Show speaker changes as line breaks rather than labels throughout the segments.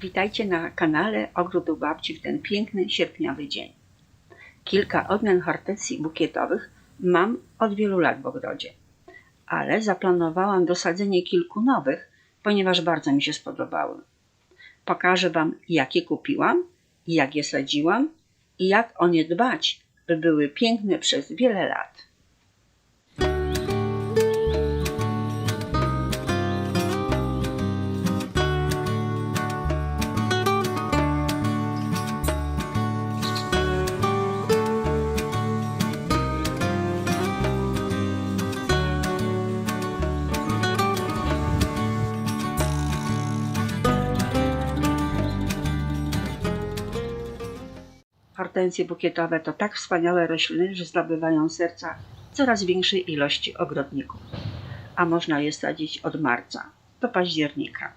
Witajcie na kanale Ogród Babci w ten piękny sierpniowy dzień. Kilka odmian hortensji bukietowych mam od wielu lat w ogrodzie, ale zaplanowałam dosadzenie kilku nowych, ponieważ bardzo mi się spodobały. Pokażę Wam, jakie kupiłam, jak je sadziłam i jak o nie dbać, by były piękne przez wiele lat. Hortensje bukietowe to tak wspaniałe rośliny, że zdobywają serca coraz większej ilości ogrodników, a można je sadzić od marca do października.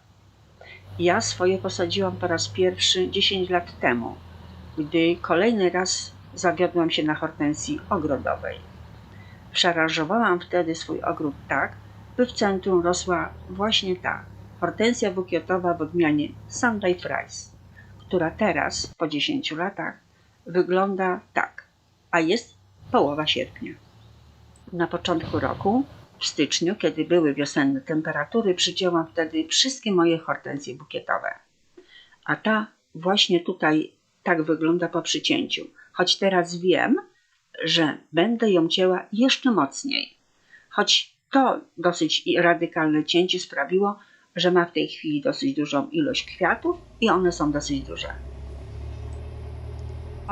Ja swoje posadziłam po raz pierwszy 10 lat temu, gdy kolejny raz zawiodłam się na hortensji ogrodowej. Przearanżowałam wtedy swój ogród tak, by w centrum rosła właśnie ta hortensja bukietowa w odmianie Sunday Fries, która teraz, po 10 latach, wygląda tak, a jest połowa sierpnia. Na początku roku, w styczniu, kiedy były wiosenne temperatury, przycięłam wtedy wszystkie moje hortensje bukietowe. A ta właśnie tutaj tak wygląda po przycięciu, choć teraz wiem, że będę ją cięła jeszcze mocniej. Choć to dosyć radykalne cięcie sprawiło, że ma w tej chwili dosyć dużą ilość kwiatów i one są dosyć duże.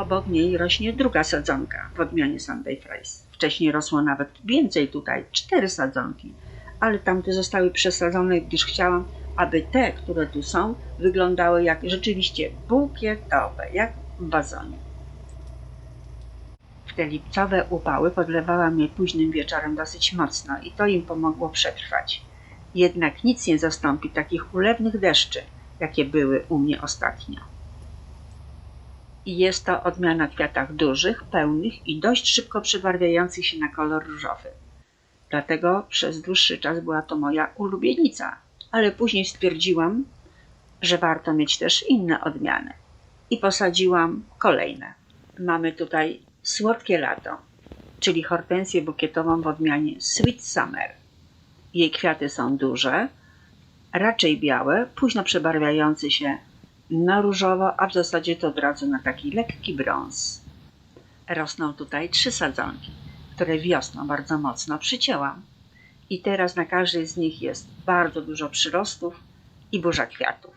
Obok niej rośnie druga sadzonka w odmianie Sunday Fries. Wcześniej rosło nawet więcej tutaj, cztery sadzonki, ale tamte zostały przesadzone, gdyż chciałam, aby te, które tu są, wyglądały jak rzeczywiście bukietowe, jak w wazonie. W te lipcowe upały podlewałam je późnym wieczorem dosyć mocno i to im pomogło przetrwać. Jednak nic nie zastąpi takich ulewnych deszczy, jakie były u mnie ostatnio i jest to odmiana kwiatach dużych, pełnych i dość szybko przybarwiających się na kolor różowy. Dlatego przez dłuższy czas była to moja ulubienica, ale później stwierdziłam, że warto mieć też inne odmiany i posadziłam kolejne. Mamy tutaj słodkie lato, czyli hortensję bukietową w odmianie Sweet Summer. Jej kwiaty są duże, raczej białe, późno przebarwiające się na różowo, a w zasadzie to od razu na taki lekki brąz. Rosną tutaj trzy sadzonki, które wiosną bardzo mocno przycięłam. I teraz na każdej z nich jest bardzo dużo przyrostów i burza kwiatów.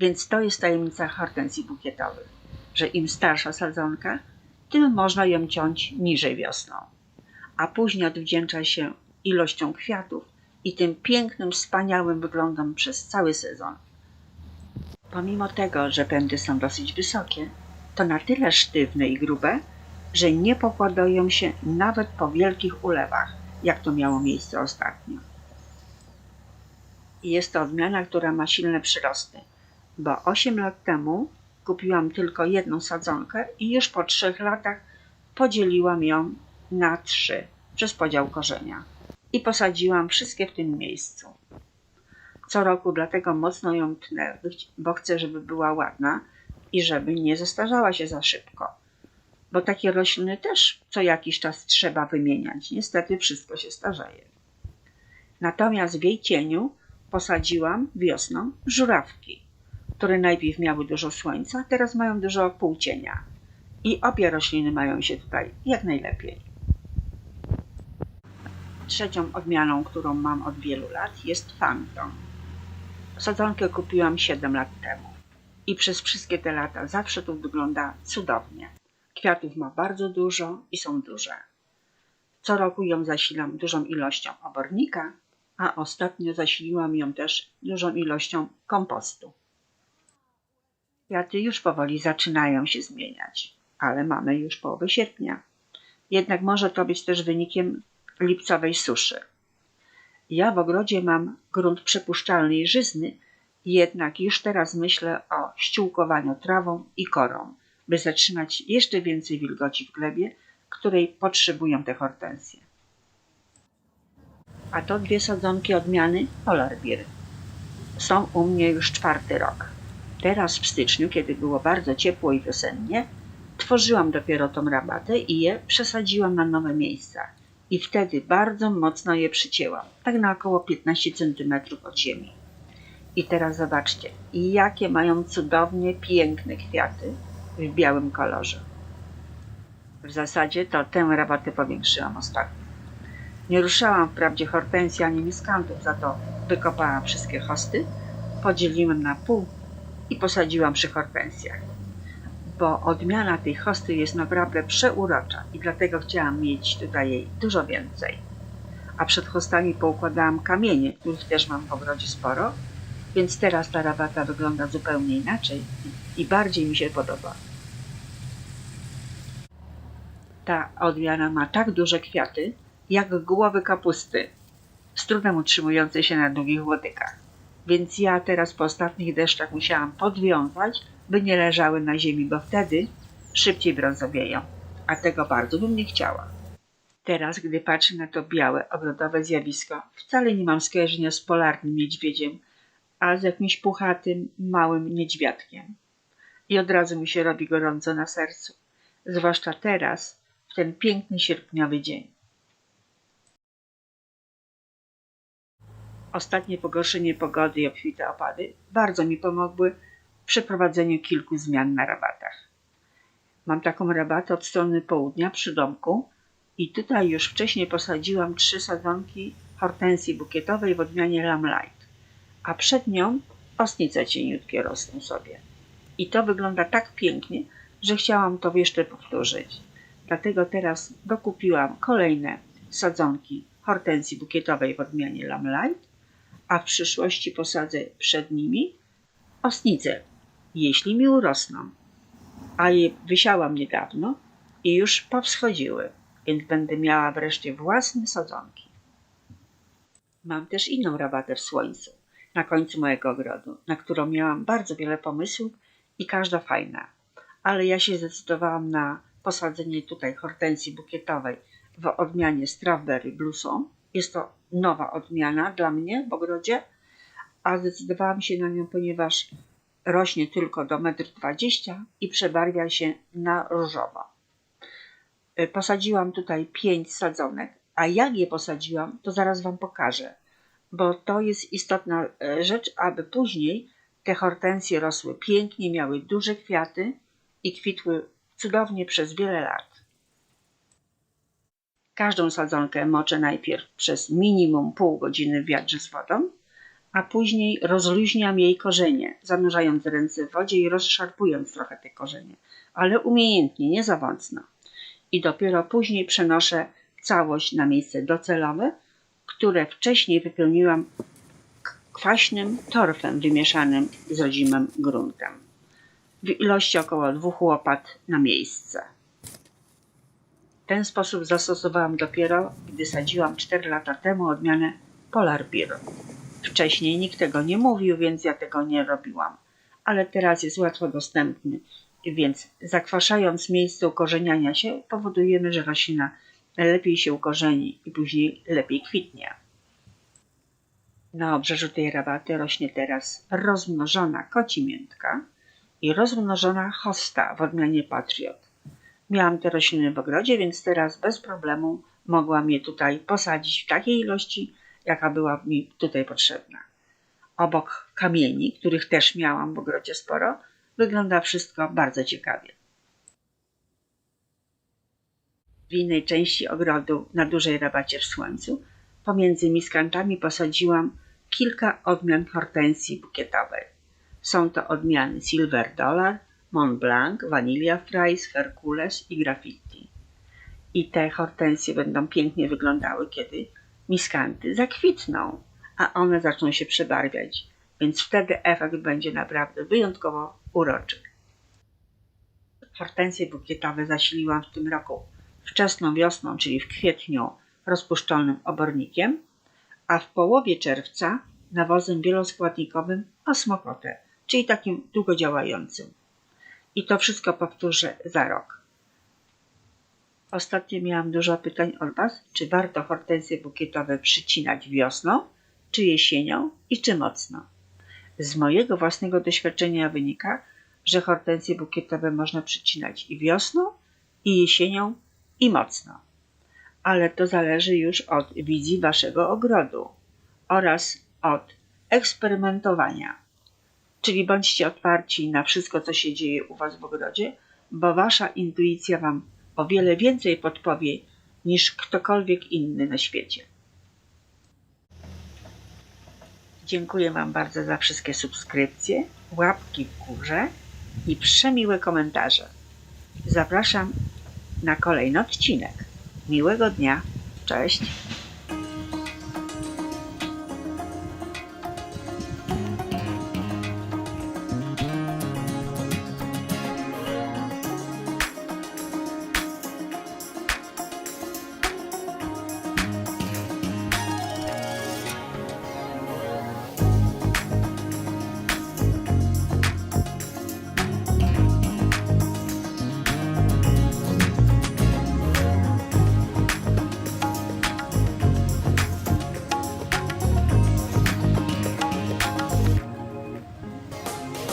Więc to jest tajemnica hortensji bukietowych, że im starsza sadzonka, tym można ją ciąć niżej wiosną. A później odwdzięcza się ilością kwiatów i tym pięknym, wspaniałym wyglądem przez cały sezon. Pomimo tego, że pędy są dosyć wysokie, to na tyle sztywne i grube, że nie pokładają się nawet po wielkich ulewach, jak to miało miejsce ostatnio. I jest to odmiana, która ma silne przyrosty, bo 8 lat temu kupiłam tylko jedną sadzonkę i już po 3 latach podzieliłam ją na trzy przez podział korzenia i posadziłam wszystkie w tym miejscu co roku, dlatego mocno ją tnę, bo chcę, żeby była ładna i żeby nie zestarzała się za szybko. Bo takie rośliny też co jakiś czas trzeba wymieniać. Niestety wszystko się starzeje. Natomiast w jej cieniu posadziłam wiosną żurawki, które najpierw miały dużo słońca, teraz mają dużo półcienia. I obie rośliny mają się tutaj jak najlepiej. Trzecią odmianą, którą mam od wielu lat, jest Phantom. Sadzonkę kupiłam 7 lat temu i przez wszystkie te lata zawsze tu wygląda cudownie. Kwiatów ma bardzo dużo i są duże. Co roku ją zasilam dużą ilością obornika, a ostatnio zasiliłam ją też dużą ilością kompostu. Kwiaty już powoli zaczynają się zmieniać, ale mamy już połowę sierpnia. Jednak może to być też wynikiem lipcowej suszy. Ja w ogrodzie mam grunt przepuszczalny żyzny, jednak już teraz myślę o ściółkowaniu trawą i korą, by zatrzymać jeszcze więcej wilgoci w glebie, której potrzebują te hortensje. A to dwie sadzonki odmiany Polar Beer. Są u mnie już czwarty rok. Teraz w styczniu, kiedy było bardzo ciepło i wiosennie, tworzyłam dopiero tą rabatę i je przesadziłam na nowe miejsca. I wtedy bardzo mocno je przycięłam, tak na około 15 cm od ziemi. I teraz zobaczcie, jakie mają cudownie piękne kwiaty w białym kolorze. W zasadzie to tę rabatę powiększyłam ostatnio. Nie ruszałam wprawdzie hortensji ani miskantów, za to wykopałam wszystkie hosty, podzieliłem na pół i posadziłam przy hortensjach. Bo odmiana tej hosty jest naprawdę przeurocza i dlatego chciałam mieć tutaj jej dużo więcej. A przed hostami poukładałam kamienie, których też mam w ogrodzie sporo, więc teraz ta rabata wygląda zupełnie inaczej i bardziej mi się podoba. Ta odmiana ma tak duże kwiaty, jak głowy kapusty, z trudem utrzymujące się na długich łodykach. Więc ja teraz po ostatnich deszczach musiałam podwiązać, by nie leżały na ziemi, bo wtedy szybciej brązowieją, a tego bardzo bym nie chciała. Teraz, gdy patrzę na to białe, ogrodowe zjawisko, wcale nie mam skojarzenia z polarnym niedźwiedziem, a z jakimś puchatym, małym niedźwiadkiem. I od razu mi się robi gorąco na sercu, zwłaszcza teraz, w ten piękny sierpniowy dzień. Ostatnie pogorszenie pogody i obfite opady bardzo mi pomogły w przeprowadzeniu kilku zmian na rabatach. Mam taką rabatę od strony południa przy domku i tutaj już wcześniej posadziłam trzy sadzonki hortensji bukietowej w odmianie Lamlight, a przed nią osnice cieniutkie rosną sobie. I to wygląda tak pięknie, że chciałam to jeszcze powtórzyć. Dlatego teraz dokupiłam kolejne sadzonki hortensji bukietowej w odmianie Lamlight a w przyszłości posadzę przed nimi osnice, jeśli mi urosną. A je wysiałam niedawno i już powschodziły, więc będę miała wreszcie własne sadzonki. Mam też inną rabatę w słońcu, na końcu mojego ogrodu, na którą miałam bardzo wiele pomysłów i każda fajna. Ale ja się zdecydowałam na posadzenie tutaj hortensji bukietowej w odmianie Strawberry Blossom. Jest to nowa odmiana dla mnie w ogrodzie, a zdecydowałam się na nią, ponieważ rośnie tylko do 1,20 m i przebarwia się na różowo. Y, posadziłam tutaj 5 sadzonek, a jak je posadziłam, to zaraz Wam pokażę, bo to jest istotna y, rzecz, aby później te hortensje rosły pięknie, miały duże kwiaty i kwitły cudownie przez wiele lat. Każdą sadzonkę moczę najpierw przez minimum pół godziny w wiadrze z wodą, a później rozluźniam jej korzenie, zanurzając ręce w wodzie i rozszarpując trochę te korzenie, ale umiejętnie, nie za. I dopiero później przenoszę całość na miejsce docelowe, które wcześniej wypełniłam kwaśnym torfem wymieszanym z rodzimym gruntem w ilości około dwóch łopat na miejsce. Ten sposób zastosowałam dopiero, gdy sadziłam 4 lata temu odmianę Polar Beer. Wcześniej nikt tego nie mówił, więc ja tego nie robiłam. Ale teraz jest łatwo dostępny, więc zakwaszając miejsce ukorzeniania się, powodujemy, że roślina lepiej się ukorzeni i później lepiej kwitnie. Na obrzeżu tej rabaty rośnie teraz rozmnożona kocimiętka i rozmnożona hosta w odmianie Patriot. Miałam te rośliny w ogrodzie, więc teraz bez problemu mogłam je tutaj posadzić w takiej ilości, jaka była mi tutaj potrzebna. Obok kamieni, których też miałam w ogrodzie sporo, wygląda wszystko bardzo ciekawie. W innej części ogrodu, na dużej rabacie w słońcu, pomiędzy miskantami posadziłam kilka odmian hortensji bukietowej. Są to odmiany Silver Dollar, Mont Blanc, Vanilla Fries, Hercules i Graffiti. I te hortensje będą pięknie wyglądały, kiedy miskanty zakwitną, a one zaczną się przebarwiać, więc wtedy efekt będzie naprawdę wyjątkowo uroczy. Hortensje bukietowe zasiliłam w tym roku wczesną wiosną, czyli w kwietniu, rozpuszczalnym obornikiem, a w połowie czerwca nawozem wieloskładnikowym osmokotę, czyli takim długodziałającym i to wszystko powtórzę za rok. Ostatnio miałam dużo pytań od Was, czy warto hortensje bukietowe przycinać wiosną, czy jesienią i czy mocno. Z mojego własnego doświadczenia wynika, że hortensje bukietowe można przycinać i wiosną, i jesienią, i mocno. Ale to zależy już od wizji waszego ogrodu oraz od eksperymentowania. Czyli bądźcie otwarci na wszystko, co się dzieje u was w ogrodzie, bo wasza intuicja wam o wiele więcej podpowie niż ktokolwiek inny na świecie. Dziękuję Wam bardzo za wszystkie subskrypcje, łapki w górze i przemiłe komentarze. Zapraszam na kolejny odcinek. Miłego dnia. Cześć.